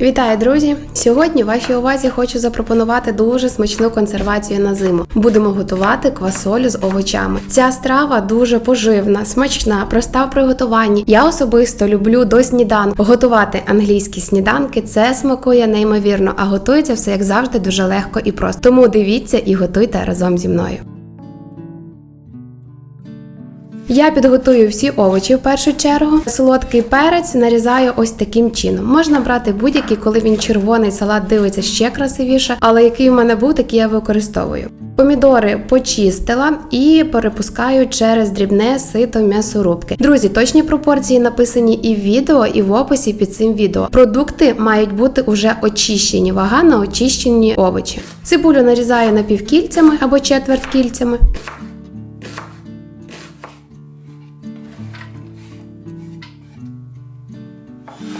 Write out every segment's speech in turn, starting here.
Вітаю, друзі! Сьогодні вашій увазі хочу запропонувати дуже смачну консервацію на зиму. Будемо готувати квасолю з овочами. Ця страва дуже поживна, смачна, проста в приготуванні. Я особисто люблю до сніданку. Готувати англійські сніданки це смакує неймовірно, а готується все як завжди дуже легко і просто. Тому дивіться і готуйте разом зі мною. Я підготую всі овочі в першу чергу. Солодкий перець нарізаю ось таким чином. Можна брати будь-який, коли він червоний, салат дивиться ще красивіше, але який в мене був, такий я використовую. Помідори почистила і перепускаю через дрібне сито м'ясорубки. Друзі, точні пропорції написані і в відео, і в описі під цим відео. Продукти мають бути уже очищені, вага на очищені овочі. Цибулю нарізаю напівкільцями або четверткільцями.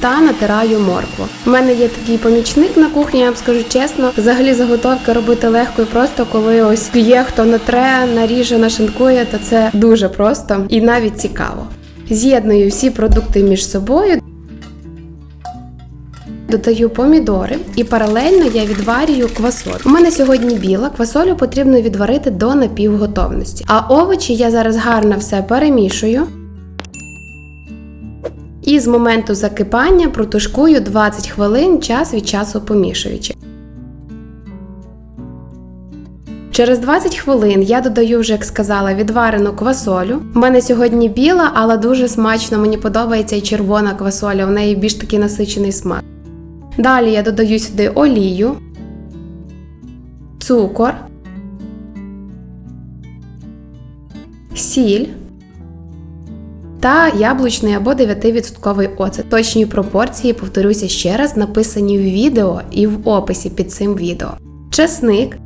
Та натираю моркву. У мене є такий помічник на кухні, я вам скажу чесно. Взагалі заготовки робити легко і просто, коли ось є хто натре, наріже, нашинкує, то це дуже просто і навіть цікаво. З'єдную всі продукти між собою. Додаю помідори і паралельно я відварюю квасолю. У мене сьогодні біла, квасолю потрібно відварити до напівготовності. А овочі я зараз гарно все перемішую. І з моменту закипання протушкую 20 хвилин час від часу помішуючи. Через 20 хвилин я додаю, вже як сказала, відварену квасолю. У мене сьогодні біла, але дуже смачно мені подобається і червона квасоля, у неї більш такий насичений смак. Далі я додаю сюди олію, цукор, сіль та яблучний або 9% оцет. Точні пропорції, повторюся ще раз, написані в відео і в описі під цим відео. Чесник.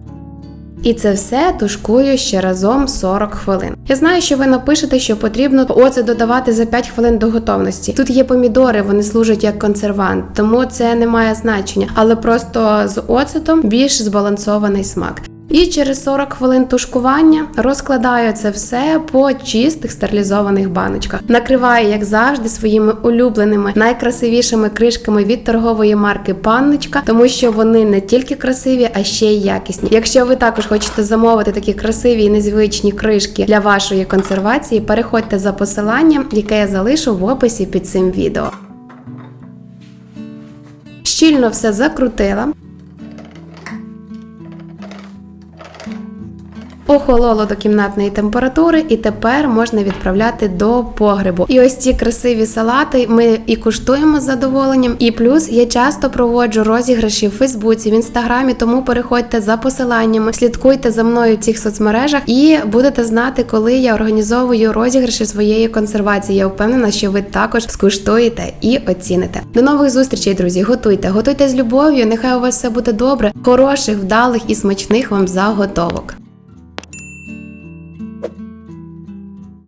І це все тушкую ще разом 40 хвилин. Я знаю, що ви напишете, що потрібно оцет додавати за 5 хвилин до готовності. Тут є помідори, вони служать як консервант, тому це не має значення, але просто з оцетом більш збалансований смак. І через 40 хвилин тушкування розкладаю це все по чистих стерилізованих баночках. Накриваю, як завжди, своїми улюбленими найкрасивішими кришками від торгової марки Панночка, тому що вони не тільки красиві, а ще й якісні. Якщо ви також хочете замовити такі красиві і незвичні кришки для вашої консервації, переходьте за посиланням, яке я залишу в описі під цим відео. Щільно все закрутила. Охололо до кімнатної температури, і тепер можна відправляти до погребу. І ось ці красиві салати ми і куштуємо з задоволенням. І плюс я часто проводжу розіграші в Фейсбуці, в інстаграмі, тому переходьте за посиланнями, слідкуйте за мною в цих соцмережах і будете знати, коли я організовую розіграші своєї консервації. Я впевнена, що ви також скуштуєте і оціните. До нових зустрічей, друзі! Готуйте, готуйте з любов'ю. Нехай у вас все буде добре, хороших, вдалих і смачних вам заготовок.